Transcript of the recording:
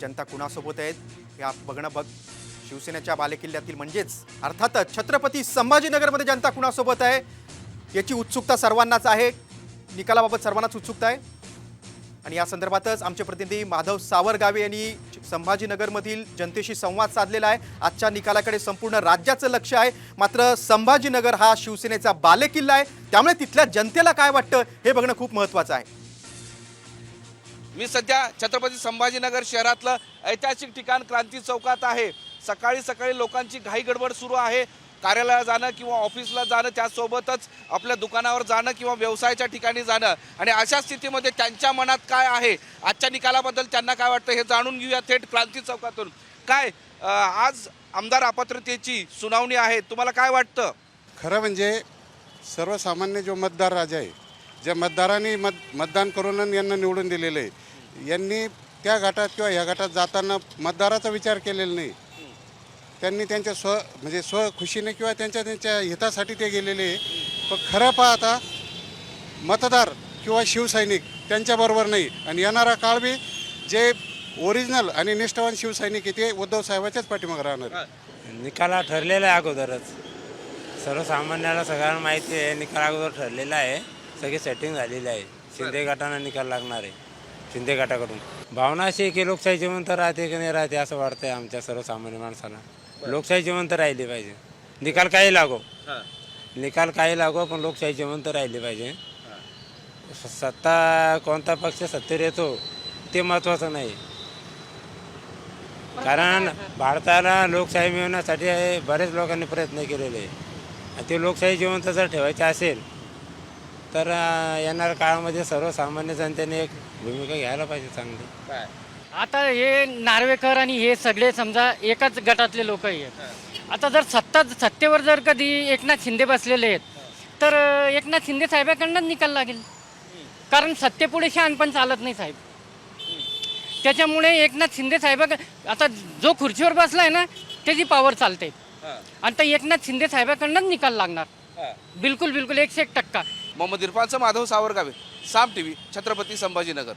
जनता कुणासोबत आहेत हे आप बघणं बघ. शिवसेनेच्या बालेकिल्ल्यातील म्हणजेच अर्थातच छत्रपती संभाजीनगरमध्ये जनता कुणासोबत आहे याची उत्सुकता सर्वांनाच आहे. निकालाबाबत सर्वांनाच उत्सुकता आहे. आणि या संदर्भातच आमचे प्रतिनिधी माधव सावरगावे यांनी संभाजीनगरमधील जनतेशी संवाद साधलेला आहे. आजच्या निकालाकडे संपूर्ण राज्याचं लक्ष आहे. मात्र संभाजीनगर हा शिवसेनेचा बालेकिल्ला आहे. त्यामुळे तिथल्या जनतेला काय वाटतं हे बघणं खूप महत्त्वाचं आहे. मी सध्या छत्रपती संभाजीनगर शहरातलं ऐतिहासिक ठिकाण क्रांती चौकात आहे. सकाळी सकाळी लोकांची घाई गडबड सुरू आहे. कार्यालयात जाणं किंवा ऑफिसला जाणं त्यासोबतच आपल्या दुकानावर जाणं किंवा व्यवसायाच्या ठिकाणी जाणं आणि अशा स्थितीमध्ये त्यांच्या मनात काय आहे? आजच्या निकालाबद्दल त्यांना काय वाटतं हे जाणून घेऊया थेट क्रांती चौकातून. काय आज आमदार अपात्रतेची सुनावणी आहे. तुम्हाला काय वाटतं? खरं म्हणजे सर्वसामान्य जो मतदार राजा आहे ज्या मतदारांनी मत मतदान करून यांना निवडून दिलेलं आहे यांनी त्या गटात किंवा ह्या गटात जाताना मतदाराचा विचार केलेला नाही. त्यांनी त्यांच्या स्व म्हणजे स्वखुशीने किंवा त्यांच्या त्यांच्या हितासाठी ते गेलेले आहे. पण खरं पाहता मतदार किंवा शिवसैनिक त्यांच्याबरोबर नाही. आणि येणारा काळ बी जे ओरिजिनल आणि निष्ठावान शिवसैनिक आहे ते उद्धव साहेबाच्याच पाठीमागे राहणार आहे. निकाला ठरलेला आहे अगोदरच. सर्वसामान्याला सगळ्यांना माहिती आहे निकाल अगोदर ठरलेला आहे. सगळी सेटिंग झालेली आहे. शिंदे गटांना निकाल लागणार आहे. शिंदे गटाकडून भावना अशी आहे की लोकशाही जिवंत राहते की नाही राहते असं वाटतंय आमच्या सर्वसामान्य माणसाला. लोकशाही जिवंत राहिली पाहिजे. निकाल काही लागो. निकाल काही लागो पण लोकशाही जिवंत राहिली पाहिजे. सत्ता कोणता पक्ष सत्तेवर येतो ते महत्त्वाचं नाही. कारण भारताला लोकशाही मिळवण्यासाठी बरेच लोकांनी प्रयत्न केलेले. आहे आणि ते लोकशाही जिवंत जर ठेवायची असेल तर येणाऱ्या काळामध्ये सर्वसामान्य जनतेने एक भूमिका घ्यायला पाहिजे चांगली. आता हे नार्वेकर आणि हे सगळे समजा एकाच गटातले लोक आहेत. आता जर सत्ता सत्तेवर जर कधी एकनाथ शिंदे बसलेले आहेत तर एकनाथ शिंदे साहेबाकडनंच निकाल लागेल. कारण सत्तेपुढे शहाणपण चालत नाही साहेब. त्याच्यामुळे एकनाथ शिंदे साहेब आता जो खुर्चीवर बसलाय ना त्याची पॉवर चालते. आता एकनाथ शिंदे साहेबाकडनंच निकाल लागणार. बिलकुल बिलकुल एकशे एक टक्का. मोहम्मद इरफानचं माधव सावरगावे साम टी व्ही छत्रपती संभाजीनगर.